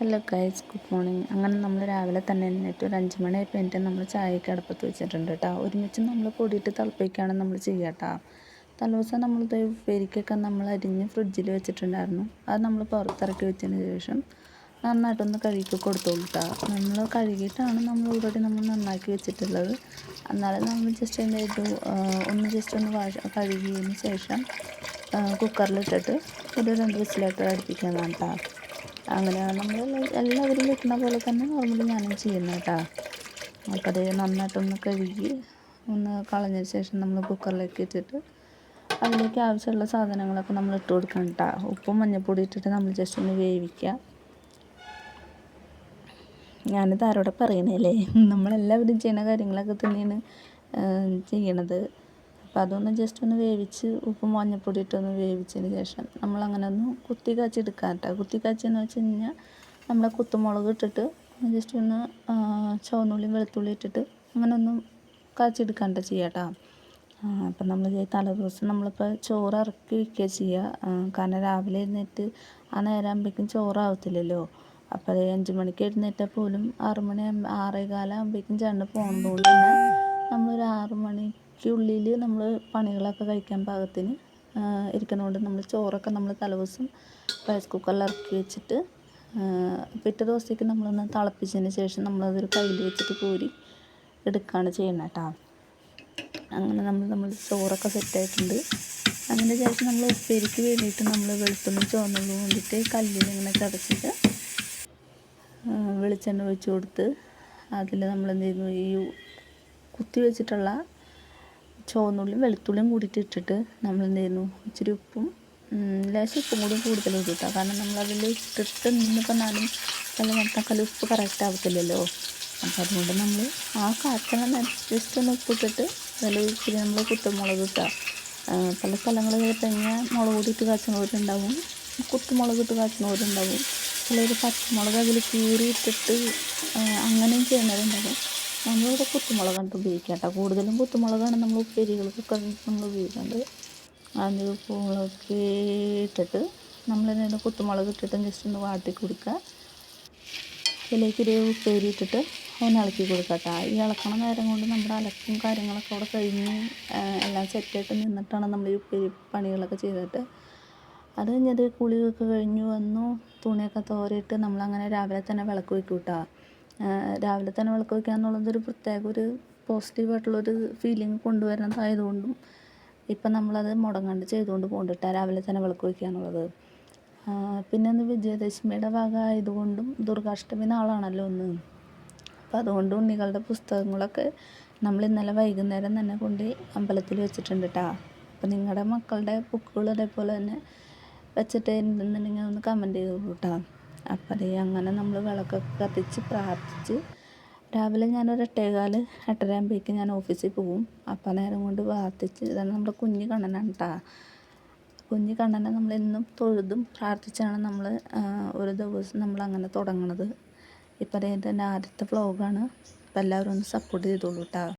Hello guys good morning അങ്ങനെ നമ്മൾ രാവിലെ തന്നെ എന്നിട്ട് ഒരു അഞ്ച് മണി കഴിഞ്ഞിട്ട് നമ്മൾ ചായയൊക്കെ അടുപ്പത്ത് വെച്ചിട്ടുണ്ട് കേട്ടോ ഒരുമിച്ച് നമ്മൾ പൊടിയിട്ട് തിളപ്പിക്കുകയാണ് നമ്മൾ ചെയ്യുക കേട്ടോ തലേദിവസം നമ്മൾ ഉപ്പേരിക്കൊക്കെ നമ്മൾ അരിഞ്ഞ് ഫ്രിഡ്ജിൽ വെച്ചിട്ടുണ്ടായിരുന്നു. അത് നമ്മൾ പുറത്തിറക്കി വെച്ചതിന് ശേഷം നന്നായിട്ടൊന്ന് കഴുകി കൊടുത്തോളൂ കേട്ടോ നമ്മൾ കഴുകിയിട്ടാണ് നമ്മൾ ഓൾറെഡി നമ്മൾ നന്നാക്കി വെച്ചിട്ടുള്ളത്. എന്നാലും നമ്മൾ ജസ്റ്റ് അതിന്റെ ഒരു ഒന്ന് ജസ്റ്റ് ഒന്ന് വാഷ് കഴുകിയതിന് ശേഷം കുക്കറിലിട്ടിട്ട് ഒരു രണ്ട് വിസിലായിട്ട് അടുപ്പിക്കുന്നതാണ് കേട്ടോ അങ്ങനെയാണ് നമ്മൾ എല്ലാവരും വെക്കുന്ന പോലെ തന്നെ നോർമലി ഞാനും ചെയ്യുന്നത് കേട്ടോ അപ്പോൾ അത് നന്നായിട്ടൊന്ന് കഴുകി ഒന്ന് കളഞ്ഞതിന് ശേഷം നമ്മൾ കുക്കറിലേക്ക് ഇട്ടിട്ട് അതിലേക്ക് ആവശ്യമുള്ള സാധനങ്ങളൊക്കെ നമ്മൾ ഇട്ട് കൊടുക്കണം കേട്ടോ ഉപ്പും മഞ്ഞൾപ്പൊടി ഇട്ടിട്ട് നമ്മൾ ജസ്റ്റ് ഒന്ന് വേവിക്കുക ഞാനിത് ആരോടെ പറയണല്ലേ നമ്മളെല്ലാവരും ചെയ്യുന്ന കാര്യങ്ങളൊക്കെ തന്നെയാണ് ചെയ്യണത്. അപ്പോൾ അതൊന്ന് ജസ്റ്റ് ഒന്ന് വേവിച്ച് ഉപ്പും മഞ്ഞൾപ്പൊടി ഇട്ടൊന്ന് വേവിച്ചതിന് ശേഷം നമ്മളങ്ങനെ ഒന്ന് കുത്തി കാച്ചെടുക്കാം കേട്ടോ കുത്തി കാച്ചെന്ന് വെച്ച് കഴിഞ്ഞാൽ നമ്മൾ കുത്തുമുളക് ഇട്ടിട്ട് ജസ്റ്റ് ഒന്ന് ചുവന്നുള്ളിയും വെളുത്തുള്ളി ഇട്ടിട്ട് അങ്ങനെ ഒന്ന് കാച്ചെടുക്കാണ്ട് ചെയ്യാം കേട്ടോ അപ്പം നമ്മൾ തലേ ദിവസം നമ്മളിപ്പോൾ ചോറ് ഇറക്കി വയ്ക്കുക ചെയ്യുക കാരണം രാവിലെ എഴുന്നേറ്റ് ആ നേരം ആകുമ്പോഴേക്കും ചോറാവത്തില്ലല്ലോ അപ്പോൾ അത് അഞ്ച് മണിക്ക് എഴുന്നേറ്റാൽ പോലും ആറ് മണി ആറേ കാലമാകുമ്പോഴേക്കും ചേട്ടന് പോകുന്നതുകൊണ്ട് തന്നെ മണി ഉള്ളിൽ നമ്മൾ പണികളൊക്കെ കഴിക്കാൻ പാകത്തിന് ഇരിക്കുന്നതുകൊണ്ട് നമ്മൾ ചോറൊക്കെ നമ്മൾ തലേദിവസം റൈസ് കുക്കറിൽ ഇറക്കി വെച്ചിട്ട് പിറ്റേ ദിവസത്തേക്ക് നമ്മളൊന്ന് തിളപ്പിച്ചതിന് ശേഷം നമ്മളതൊരു കയ്യിൽ വെച്ചിട്ട് കോരി എടുക്കുകയാണ് ചെയ്യുന്നത് കേട്ടോ. അങ്ങനെ നമ്മൾ നമ്മൾ ചോറൊക്കെ സെറ്റായിട്ടുണ്ട് അതിന്റെ ശേഷം നമ്മൾ ഉപ്പേരിക്ക് വേണ്ടിയിട്ട് നമ്മൾ വെളുത്തുള്ളി ചുവന്നുള്ളി കൊണ്ടിട്ട് കല്ലിൽ ഇങ്ങനെ ചതച്ചിട്ട് വെളിച്ചെണ്ണ ഒഴിച്ച് കൊടുത്ത് അതിൽ നമ്മൾ എന്ത് ചെയ്യുന്നു ഈ കുത്തി വെച്ചിട്ടുള്ള ചുവന്നുള്ളിയും വെളുത്തുള്ളിയും കൂടിയിട്ട് ഇട്ടിട്ട് നമ്മൾ എന്ത് ചെയ്യുന്നു ഇച്ചിരി ഉപ്പും ലേശം ഉപ്പും കൂടി കൂടുതൽ ഇട്ടിട്ടാണ് കാരണം നമ്മളതിൽ ഇട്ടിട്ട് നിന്ന് പറഞ്ഞാലും ചില മത്തക്കല്ല ഉപ്പ് കറക്റ്റ് ആവത്തില്ലല്ലോ. അപ്പോൾ അതുകൊണ്ട് നമ്മൾ ആ കാച്ചണ ജസ്റ്റ് ഒന്ന് ഉപ്പിട്ടിട്ട് അതിൽ ഇച്ചിരി നമ്മൾ കുത്തുമുളക് ഇട്ടുക പല സ്ഥലങ്ങളിൽ കഴിഞ്ഞാൽ മുളക് കൂടിയിട്ട് കാച്ചുന്നവരുണ്ടാവും കുത്തുമുളക് ഇട്ട് കാച്ചുന്നവരുണ്ടാവും ചിലർ പച്ചമുളക് അതിൽ കീറിയിട്ടിട്ട് അങ്ങനെയും ചെയ്യുന്നവരുണ്ടാവും. നമ്മളിവിടെ കുത്തുമുളകാണ് ഉപയോഗിക്കുക കൂടുതലും കുത്തുമുളകാണ് നമ്മൾ ഉപ്പേരികൾക്കൊക്കെ നമ്മൾ ഉപയോഗിക്കുന്നത് അതിന്റെ ഉപ്പുമുളക് ഇട്ടിട്ട് നമ്മൾ കുത്തുമുളക് ഇട്ടിട്ട് ജസ്റ്റ് ഒന്ന് വാട്ടി കൊടുക്കുക. ഇതിലേക്ക് ഒരു ഉപ്പേരി ഇട്ടിട്ട് ഒന്ന് ഇളക്കി കൊടുക്കുക കേട്ടോ ഈ ഇളക്കണ നേരം കൊണ്ട് നമ്മുടെ അലക്കും കാര്യങ്ങളൊക്കെ അവിടെ കഴിഞ്ഞ് എല്ലാം സെറ്റായിട്ട് നിന്നിട്ടാണ് നമ്മൾ ഈ ഉപ്പേരി പണികളൊക്കെ ചെയ്തിട്ട്. അത് കഴിഞ്ഞത് കുളിയൊക്കെ കഴിഞ്ഞു വന്നു തുണിയൊക്കെ തോരയിട്ട് നമ്മളങ്ങനെ രാവിലെ തന്നെ വിളക്ക് വയ്ക്കും കേട്ടോ രാവിലെ തന്നെ വിളക്ക് വയ്ക്കുക എന്നുള്ളത് ഒരു പ്രത്യേക ഒരു പോസിറ്റീവായിട്ടുള്ളൊരു ഫീലിംഗ് കൊണ്ടുവരുന്നതായതുകൊണ്ടും ഇപ്പം നമ്മളത് മുടങ്ങാണ്ട് ചെയ്തുകൊണ്ട് പോകുന്നുണ്ട് രാവിലെ തന്നെ വിളക്ക് വയ്ക്കുക എന്നുള്ളത്. പിന്നെ ഒന്ന് വിജയദശമിയുടെ ഭാഗമായതുകൊണ്ടും ദുർഗാഷ്ടമി നാളാണല്ലോ ഒന്ന് അപ്പം അതുകൊണ്ട് ഉണ്ണികളുടെ പുസ്തകങ്ങളൊക്കെ നമ്മൾ ഇന്നലെ വൈകുന്നേരം തന്നെ കൊണ്ട് അമ്പലത്തിൽ വെച്ചിട്ടുണ്ട് കേട്ടോ അപ്പം നിങ്ങളുടെ മക്കളുടെ ബുക്കുകൾ അതേപോലെ തന്നെ വെച്ചിട്ട് ഉണ്ടെന്നുണ്ടെങ്കിൽ ഒന്ന് കമന്റ് ചെയ്തോളൂ കേട്ടോ അപ്പം അതേ അങ്ങനെ നമ്മൾ വിളക്കൊക്കെ കത്തിച്ച് പ്രാർത്ഥിച്ച് രാവിലെ ഞാനൊരു എട്ടേകാൽ എട്ടരയാകുമ്പോഴേക്കും ഞാൻ ഓഫീസിൽ പോകും അപ്പം നേരം കൊണ്ട് പ്രാർത്ഥിച്ച് ഇതാണ് നമ്മുടെ കുഞ്ഞു കണ്ണനാണ് കേട്ടോ കുഞ്ഞു കണ്ണനെ നമ്മൾ എന്നും തൊഴുതും പ്രാർത്ഥിച്ചാണ് നമ്മൾ ഒരു ദിവസം നമ്മൾ അങ്ങനെ തുടങ്ങണത്. ഇപ്പം അതേ എന്റെ ആദ്യത്തെ വ്ളോഗാണ് അപ്പം എല്ലാവരും ഒന്ന് സപ്പോർട്ട് ചെയ്തോളൂ കേട്ടോ